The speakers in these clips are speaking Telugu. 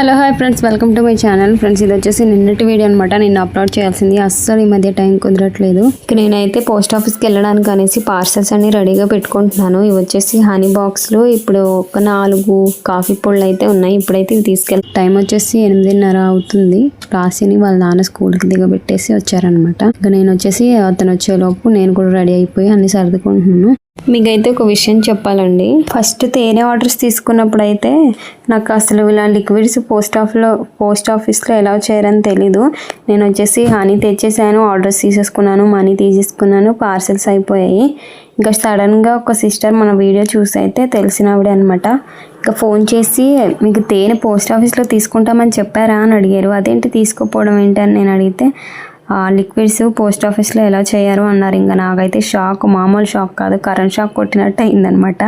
Hello hi friends. Welcome to my channel. Friends ఇది వచ్చేసి నిన్నటి వీడియో అనమాట నిన్న అప్లోడ్ చేయాల్సింది. అస్సలు ఈ మధ్య టైం కుదరట్లేదు. ఇక నేనైతే పోస్ట్ ఆఫీస్కి వెళ్ళడానికి అనేసి పార్సల్స్ అన్ని రెడీగా పెట్టుకుంటున్నాను. ఇవి వచ్చేసి హనీ బాక్స్లో. ఇప్పుడు ఒక నాలుగు కాఫీ పొళ్ళు అయితే ఉన్నాయి. ఇప్పుడైతే ఇవి తీసుకెళ్ళి టైం వచ్చేసి ఎనిమిదిన్నర అవుతుంది. రాసిని వాళ్ళ నాన్న స్కూల్కి దిగబెట్టేసి వచ్చారనమాట ఇక నేను వచ్చేసి అతను వచ్చేలోపు నేను కూడా రెడీ అయిపోయి అన్ని సర్దుకుంటున్నాను. మీకైతే ఒక విషయం చెప్పాలండి. ఫస్ట్ తేనె ఆర్డర్స్ తీసుకున్నప్పుడు అయితే నాకు అసలు ఇలా లిక్విడ్స్ పోస్ట్ ఆఫ్లో పోస్ట్ ఆఫీస్లో ఎలా చేయారని తెలీదు. నేను వచ్చేసి హనీ తెచ్చేసాను ఆర్డర్స్ తీసేసుకున్నాను మనీ తీసేసుకున్నాను పార్సెల్స్ అయిపోయాయి. ఇంకా సడన్గా ఒక సిస్టర్ మన వీడియో చూసి అయితే తెలిసినవిడే అనమాట ఇంకా ఫోన్ చేసి మీకు తేనె పోస్ట్ ఆఫీస్లో తీసుకుంటామని చెప్పారా? అని అడిగారు. అదేంటి తీసుకోపోవడం ఏంటి? అని నేను అడిగితే లిక్విడ్స్ పోస్ట్ ఆఫీస్లో ఎలా చేయరు అన్నారు. ఇంకా నాకైతే షాక్ మామూలు షాక్ కాదు. కరెంట్ షాక్ కొట్టినట్టు అయిందనమాట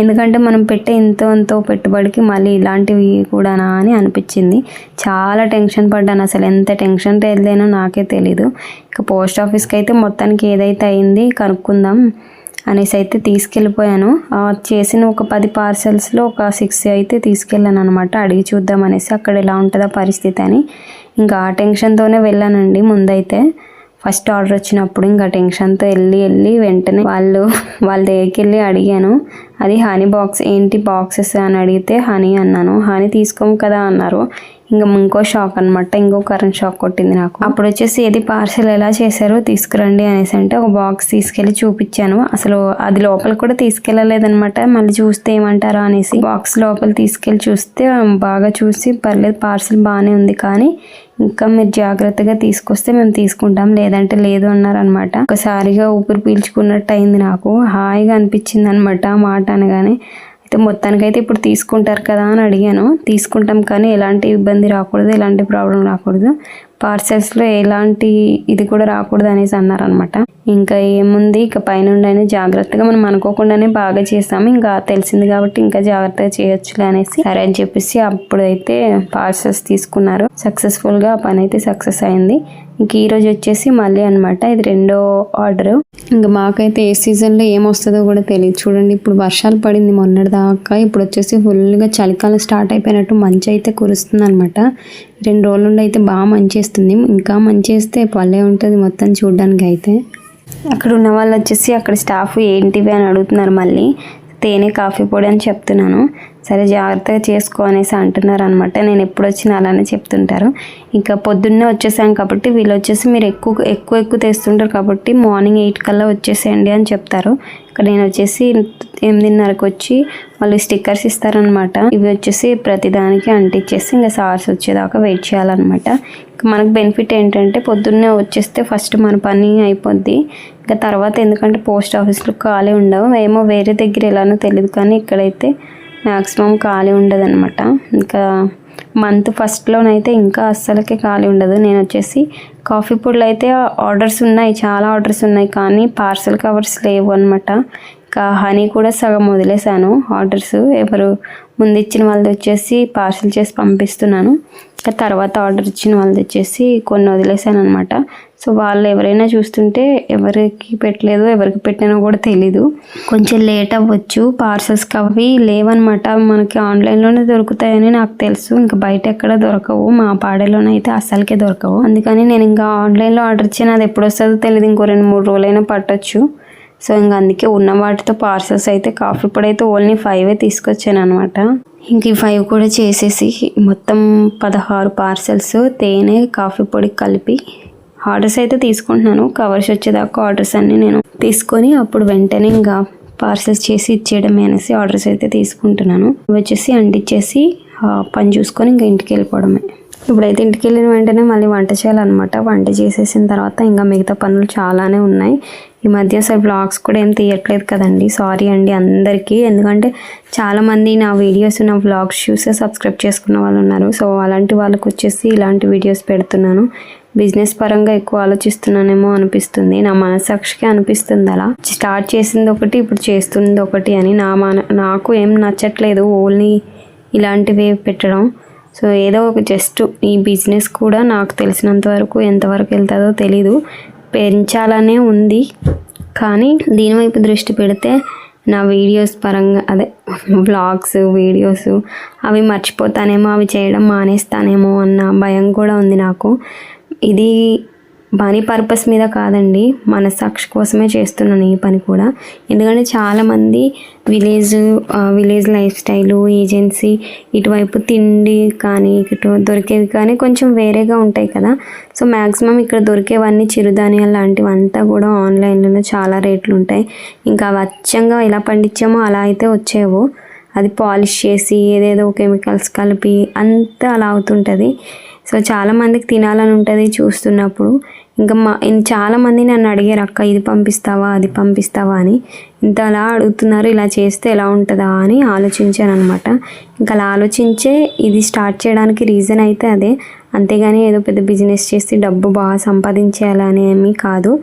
ఎందుకంటే మనం పెట్టే ఎంతో ఎంతో పెట్టుబడికి మళ్ళీ ఇలాంటివి కూడానా అని అనిపించింది. చాలా టెన్షన్ పడ్డాను అసలు. ఎంత టెన్షన్ వెళ్ళానో నాకే తెలీదు. ఇక పోస్ట్ ఆఫీస్కి అయితే మొత్తానికి ఏదైతే అయింది కనుక్కుందాం అనేసి అయితే తీసుకెళ్ళిపోయాను. చేసిన ఒక పది పార్సల్స్లో ఒక సిక్స్ అయితే తీసుకెళ్ళాను అనమాట అడిగి చూద్దాం అనేసి అక్కడ ఎలా ఉంటుందో పరిస్థితి అని. ఇంకా ఆ టెన్షన్తోనే వెళ్ళానండి ముందైతే. ఫస్ట్ ఆర్డర్ వచ్చినప్పుడు ఇంకా టెన్షన్తో వెళ్ళి వెళ్ళి వెంటనే వాళ్ళు వాళ్ళ దగ్గరికి వెళ్ళి అడిగాను. అది హనీ బాక్స్ ఏంటి బాక్సెస్ అని అడిగితే హనీ అన్నాను. హనీ తీసుకోము కదా అన్నారు. ఇంకా ఇంకో షాక్ అనమాట ఇంకో కరెంట్ షాక్ కొట్టింది నాకు. అప్పుడు వచ్చేసి ఏది పార్సల్ ఎలా చేశారో తీసుకురండి అనేసి అంటే ఒక బాక్స్ తీసుకెళ్ళి చూపించాను. అసలు అది లోపల కూడా తీసుకెళ్ళలేదనమాట మళ్ళీ చూస్తే ఏమంటారా అనేసి బాక్స్ లోపల తీసుకెళ్ళి చూస్తే బాగా చూసి పర్లేదు పార్సల్ బాగానే ఉంది కానీ ఇంకా మీరు జాగ్రత్తగా తీసుకొస్తే మేము తీసుకుంటాం. లేదంటే లేదు అన్నారనమాట ఒకసారిగా ఊపిరి పీల్చుకున్నట్టు అయింది నాకు. హాయిగా అనిపించింది అనమాట మాట అనగానే అయితే మొత్తానికైతే ఇప్పుడు తీసుకుంటారు కదా అని అడిగాను. తీసుకుంటాం కానీ ఎలాంటి ఇబ్బంది రాకూడదు ఎలాంటి ప్రాబ్లం రాకూడదు. పార్సెల్స్లో ఎలాంటి ఇది కూడా రాకూడదు అనేసి అన్నారనమాట ఇంకా ఏముంది? ఇక పైన జాగ్రత్తగా మనం అనుకోకుండానే బాగా చేస్తాము ఇంకా తెలిసింది కాబట్టి ఇంకా జాగ్రత్తగా చేయొచ్చులే అనేసి సరే అని చెప్పేసి అప్పుడైతే పార్సెల్స్ తీసుకున్నారు. సక్సెస్ఫుల్గా ఆ పని అయితే సక్సెస్ అయింది. ఇంక ఈరోజు వచ్చేసి మళ్ళీ అనమాట ఇది రెండో ఆర్డర్. ఇంకా మాకైతే ఏ సీజన్లో ఏమొస్తుందో కూడా తెలియదు. చూడండి ఇప్పుడు వర్షాలు పడింది మొన్నటి దాకా. ఇప్పుడు వచ్చేసి ఫుల్గా చలికాలం స్టార్ట్ అయిపోయినట్టు మంచి అయితే కురుస్తుంది అనమాట రెండు రోజుల నుండి అయితే బాగా మంచి వేస్తుంది ఇంకా మంచి వేస్తే పల్లె ఉంటుంది మొత్తం చూడడానికి అయితే అక్కడ ఉన్న వాళ్ళు వచ్చేసి అక్కడ స్టాఫ్ ఏంటివి అని అడుగుతున్నారు మళ్ళీ. తేనె కాఫీ పొడి అని చెప్తున్నాను. సరే జాగ్రత్తగా చేసుకో అనేసి అంటున్నారు అనమాట నేను ఎప్పుడు వచ్చినా అలానే చెప్తుంటారు. ఇంకా పొద్దున్నే వచ్చేసాం కాబట్టి వీళ్ళు వచ్చేసి మీరు ఎక్కువ ఎక్కువ ఎక్కువ తెస్తుంటారు కాబట్టి మార్నింగ్ ఎయిట్ కల్లా వచ్చేసేయండి అని చెప్తారు. ఇక్కడ నేను వచ్చేసి ఎనిమిదిన్నరకు వచ్చి వాళ్ళు స్టిక్కర్స్ ఇస్తారనమాట ఇవి వచ్చేసి ప్రతిదానికి అంటించేసి ఇంకా సార్స్ వచ్చేదాకా వెయిట్ చేయాలన్నమాట. ఇంకా మనకు బెనిఫిట్ ఏంటంటే పొద్దున్నే వచ్చేస్తే ఫస్ట్ మన పని అయిపోద్ది. ఇంకా తర్వాత ఎందుకంటే పోస్ట్ ఆఫీస్లో ఖాళీ ఉండవు. ఏమో వేరే దగ్గర ఎలానో తెలియదు కానీ ఇక్కడైతే మ్యాక్సిమం ఖాళీ ఉండదన్నమాట. ఇంకా మంత్ ఫస్ట్లోనైతే ఇంకా అస్సలకే ఖాళీ ఉండదు. నేను వచ్చేసి కాఫీ పొడులు అయితే ఆర్డర్స్ ఉన్నాయి చాలా ఆర్డర్స్ ఉన్నాయి కానీ పార్సల్ కవర్స్ లేవు అనమాట ఇంకా హనీ కూడా సగం వదిలేశాను ఆర్డర్స్. ఎవరు ముందు ఇచ్చిన వాళ్ళది వచ్చేసి పార్సల్ చేసి పంపిస్తున్నాను. ఇంకా తర్వాత ఆర్డర్ ఇచ్చిన వాళ్ళది వచ్చేసి కొన్ని వదిలేశాను అనమాట సో వాళ్ళు ఎవరైనా చూస్తుంటే ఎవరికి పెట్టలేదు ఎవరికి పెట్టినా కూడా తెలీదు. కొంచెం లేట్ అవ్వచ్చు. పార్సల్స్కి అవి లేవన్నమాట. మనకి ఆన్లైన్లోనే దొరుకుతాయని నాకు తెలుసు. ఇంకా బయట ఎక్కడ దొరకవు. మా పాడేలోనే అయితే అసలుకే దొరకవు. అందుకని నేను ఇంకా ఆన్లైన్లో ఆర్డర్ ఇచ్చిన అది ఎప్పుడు వస్తుందో తెలియదు ఇంకో రెండు మూడు రోజులైనా పట్టొచ్చు. సో ఇంకా అందుకే ఉన్న వాటితో పార్సల్స్ అయితే కాఫీ పొడి అయితే ఓన్లీ ఫైవే తీసుకొచ్చాను అనమాట ఇంక ఈ ఫైవ్ కూడా చేసేసి మొత్తం పదహారు పార్సల్స్ తేనె కాఫీ పొడి కలిపి ఆర్డర్స్ అయితే తీసుకుంటున్నాను. కవర్స్ వచ్చేదాకా ఆర్డర్స్ అన్నీ నేను తీసుకొని అప్పుడు వెంటనే ఇంకా పార్సెల్స్ చేసి ఇచ్చేయడమే అనేసి ఆర్డర్స్ అయితే తీసుకుంటున్నాను. వచ్చేసి అంటించేసి పని చూసుకొని ఇంకా ఇంటికి వెళ్ళిపోవడమే. ఇప్పుడైతే ఇంటికి వెళ్ళిన వెంటనే మళ్ళీ వంట చేయాలన్నమాట. వంట చేసేసిన తర్వాత ఇంకా మిగతా పనులు చాలానే ఉన్నాయి. ఈ మధ్య అసలు బ్లాగ్స్ కూడా ఏం తీయట్లేదు కదండి. సారీ అండి అందరికీ. ఎందుకంటే చాలామంది నా వీడియోస్ నా వ్లాగ్స్ చూసే సబ్స్క్రైబ్ చేసుకున్న వాళ్ళు ఉన్నారు. సో అలాంటి వాళ్ళకి వచ్చేసి ఇలాంటి వీడియోస్ పెడుతున్నాను. బిజినెస్ పరంగా ఎక్కువ ఆలోచిస్తున్నానేమో అనిపిస్తుంది. నా మనసాక్షికి అనిపిస్తుంది అలా. స్టార్ట్ చేసింది ఒకటి ఇప్పుడు చేస్తుంది ఒకటి అని నా మన నాకు ఏం నచ్చట్లేదు ఓన్లీ ఇలాంటివి పెట్టడం. సో ఏదో ఒక జస్ట్ ఈ బిజినెస్ కూడా నాకు తెలిసినంత వరకు ఎంతవరకు వెళ్తుందో తెలీదు. పెంచాలనే ఉంది. కానీ దీనివైపు దృష్టి పెడితే నా వీడియోస్ పరంగా అదే బ్లాగ్స్ వీడియోస్ అవి మర్చిపోతానేమో అవి చేయడం మానేస్తానేమో అన్న భయం కూడా ఉంది నాకు. ఇది మనీ పర్పస్ మీద కాదండి మనసాక్షి కోసమే చేస్తున్నాను ఈ పని కూడా. ఎందుకంటే చాలామంది village village life style agency ఇటువైపు తిండి కానీ ఇటు దొరికేవి కానీ కొంచెం వేరేగా ఉంటాయి కదా. సో మ్యాక్సిమం ఇక్కడ దొరికేవన్నీ చిరుధాన్యాలు లాంటివంతా కూడా ఆన్లైన్లో చాలా రేట్లు ఉంటాయి. ఇంకా అవి అచ్చంగా ఎలా పండించామో అలా అయితే వచ్చేవో. అది పాలిష్ చేసి ఏదేదో కెమికల్స్ కలిపి అంతా అలా అవుతుంటుంది. సో చాలామందికి తినాలని ఉంటుంది చూస్తున్నప్పుడు. ఇంకా మా చాలామంది నన్ను అడిగారు అక్క ఇది పంపిస్తావా అది పంపిస్తావా? అని. ఇంత అలా అడుగుతున్నారు ఇలా చేస్తే ఎలా ఉంటుందా? అని ఆలోచించాను అనమాట ఇంకా అలా ఆలోచించే ఇది స్టార్ట్ చేయడానికి రీజన్ అయితే అదే. అంతేగాని ఏదో పెద్ద బిజినెస్ చేసి డబ్బు బాగా సంపాదించేయాలని ఏమీ కాదు.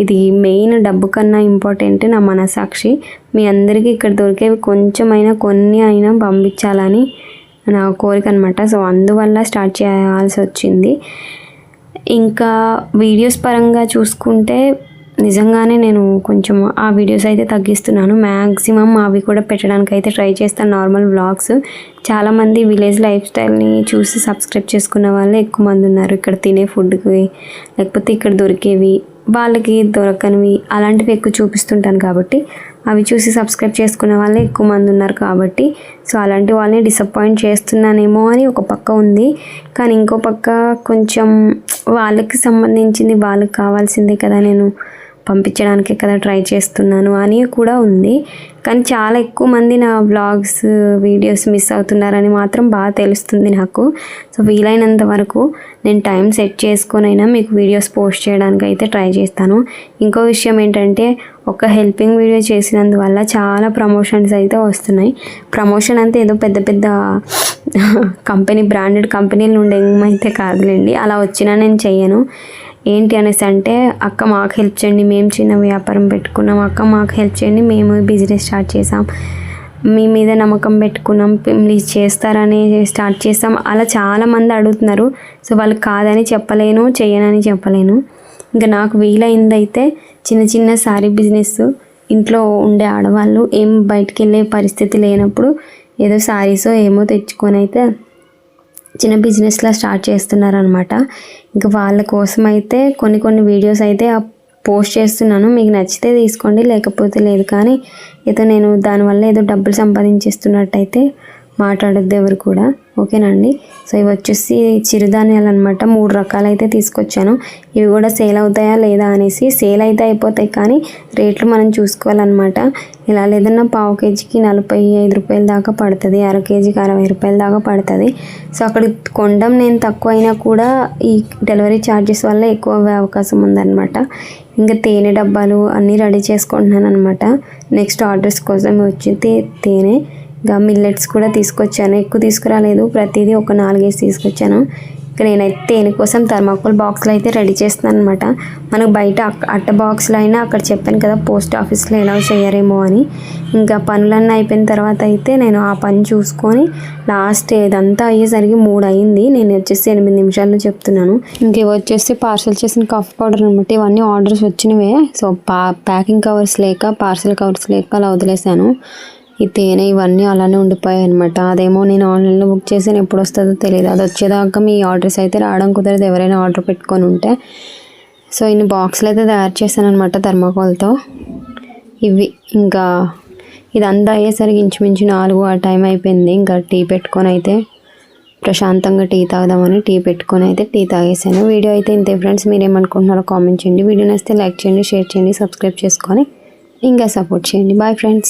ఇది మెయిన్ డబ్బు కన్నా ఇంపార్టెంట్ నా మనసాక్షి. మీ అందరికీ ఇక్కడ దొరికేవి కొంచెమైనా కొన్ని అయినా పంపించాలని నా కోరిక అనమాట సో అందువల్ల స్టార్ట్ చేయాల్సి వచ్చింది. ఇంకా వీడియోస్ పరంగా చూసుకుంటే నిజంగానే నేను కొంచెం ఆ వీడియోస్ అయితే తగ్గిస్తున్నాను. మ్యాక్సిమం అవి కూడా పెట్టడానికి అయితే ట్రై చేస్తాను నార్మల్ వ్లాగ్స్. చాలామంది విలేజ్ లైఫ్ స్టైల్ని చూసి సబ్స్క్రైబ్ చేసుకున్న వాళ్ళే ఎక్కువ మంది ఉన్నారు. ఇక్కడ తినే ఫుడ్కి లేకపోతే ఇక్కడ దొరికేవి. వాళ్ళకి దొరకనివి అలాంటివి ఎక్కువ చూపిస్తుంటాను కాబట్టి అవి చూసి సబ్స్క్రైబ్ చేసుకునే వాళ్ళే ఎక్కువ మంది ఉన్నారు కాబట్టి సో అలాంటి వాళ్ళని డిసప్పాయింట్ చేస్తున్నానేమో అని ఒక పక్క ఉంది. కానీ ఇంకో పక్క కొంచెం వాళ్ళకి సంబంధించింది వాళ్ళకి కావాల్సిందే కదా నేను పంపించడానికే కదా ట్రై చేస్తున్నాను అని కూడా ఉంది. కానీ చాలా ఎక్కువ మంది నా బ్లాగ్స్ వీడియోస్ మిస్ అవుతున్నారని మాత్రం బాగా తెలుస్తుంది నాకు. సో వీలైనంత వరకు నేను టైం సెట్ చేసుకొనైనా మీకు వీడియోస్ పోస్ట్ చేయడానికి అయితే ట్రై చేస్తాను. ఇంకో విషయం ఏంటంటే ఒక హెల్పింగ్ వీడియో చేసినందువల్ల చాలా ప్రమోషన్స్ అయితే వస్తున్నాయి. ప్రమోషన్ అంతే ఏదో పెద్ద పెద్ద కంపెనీ బ్రాండెడ్ కంపెనీల నుండి ఏమైతే కాదులేండి అలా వచ్చినా నేను చెయ్యను. ఏంటి అనేసి అంటే అక్క మాకు హెల్ప్ చేయండి మేము చిన్న వ్యాపారం పెట్టుకున్నాం. అక్క మాకు హెల్ప్ చేయండి మేము బిజినెస్ స్టార్ట్ చేసాం మీ మీద నమ్మకం పెట్టుకున్నాం ప్లీజ్ చేస్తారని స్టార్ట్ చేస్తాం అలా చాలామంది అడుగుతున్నారు. సో వాళ్ళు కాదని చెప్పలేను చేయనని చెప్పలేను. ఇంకా నాకు వీలైందైతే చిన్న చిన్న సారీ బిజినెస్ ఇంట్లో ఉండే ఆడవాళ్ళు ఏం బయటికి వెళ్ళే పరిస్థితి లేనప్పుడు ఏదో శారీసో ఏమో తెచ్చుకొని అయితే చిన్న బిజినెస్లా స్టార్ట్ చేస్తున్నారనమాట ఇంకా వాళ్ళ కోసం అయితే కొన్ని కొన్ని వీడియోస్ అయితే పోస్ట్ చేస్తున్నాను. మీకు నచ్చితే తీసుకోండి లేకపోతే లేదు. కానీ ఏదో నేను దానివల్ల ఏదో డబ్బులు సంపాదించేస్తున్నట్టయితే మాట్లాడద్దు ఎవరు కూడా. ఓకేనండి? సో ఇవి వచ్చేసి చిరుధాన్యాలు అనమాట మూడు రకాలైతే తీసుకొచ్చాను. ఇవి కూడా సేల్ అవుతాయా లేదా అనేసి సేల్ అయితే అయిపోతాయి కానీ రేట్లు మనం చూసుకోవాలన్నమాట. ఇలా లేదన్నా పావు కేజీకి నలభై ఐదు రూపాయల దాకా పడుతుంది. అర కేజీకి అరవై రూపాయల దాకా పడుతుంది. సో అక్కడ కొండం నేను తక్కువ అయినా కూడా ఈ డెలివరీ ఛార్జెస్ వల్ల ఎక్కువ అవ్వే అవకాశం ఉందన్నమాట. ఇంకా తేనె డబ్బాలు అన్నీ రెడీ చేసుకుంటున్నాను అనమాట నెక్స్ట్ ఆర్డర్స్ కోసం వచ్చి తేనె ఇంకా మిల్లెట్స్ కూడా తీసుకొచ్చాను. ఎక్కువ తీసుకురాలేదు. ప్రతిదీ ఒక నాలుగేసి తీసుకొచ్చాను. ఇక నేనైతే తేనె కోసం థర్మాకోల్ బాక్స్లో అయితే రెడీ చేస్తున్నాను అనమాట మనకు బయట అట్ట బాక్స్లో అయినా అక్కడ చెప్పాను కదా పోస్ట్ ఆఫీస్లో ఎలా చేయరేమో అని. ఇంకా పనులన్నీ అయిపోయిన తర్వాత అయితే నేను ఆ పని చూసుకొని లాస్ట్ ఇదంతా అయ్యేసరికి మూడు అయింది. నేను వచ్చేసి ఎనిమిది నిమిషాల్లో చెప్తున్నాను. ఇంక వచ్చేసి పార్సల్ చేసిన కాఫీ పౌడర్ అనమాట ఇవన్నీ ఆర్డర్స్ వచ్చినవే. సో పా ప్యాకింగ్ కవర్స్ లేక పార్సల్ కవర్స్ లేక అలా వదిలేశాను ఈ తేనె ఇవన్నీ అలానే ఉండిపోయాయి అనమాట అదేమో నేను ఆన్లైన్లో బుక్ చేసి ఎప్పుడు వస్తుందో తెలియదు. అది వచ్చేదాకా మీ ఆర్డర్స్ అయితే రావడం కుదరదు. ఎవరైనా ఆర్డర్ పెట్టుకొని ఉంటే. సో ఇన్ని బాక్స్లు అయితే తయారు చేశాను అనమాట థర్మాకోల్తో. ఇవి ఇంకా ఇదంతా అయ్యేసరికి ఇంచుమించు నాలుగు ఆ టైం అయిపోయింది. ఇంకా టీ పెట్టుకొని అయితే ప్రశాంతంగా టీ తాగుదామని టీ పెట్టుకొని అయితే టీ తాగేసాను. వీడియో అయితే ఇంతే ఫ్రెండ్స్. మీరేమనుకుంటున్నారో కామెంట్ చేయండి. వీడియో నచ్చితే లైక్ చేయండి షేర్ చేయండి సబ్స్క్రైబ్ చేసుకొని ఇంకా సపోర్ట్ చేయండి. Bye friends.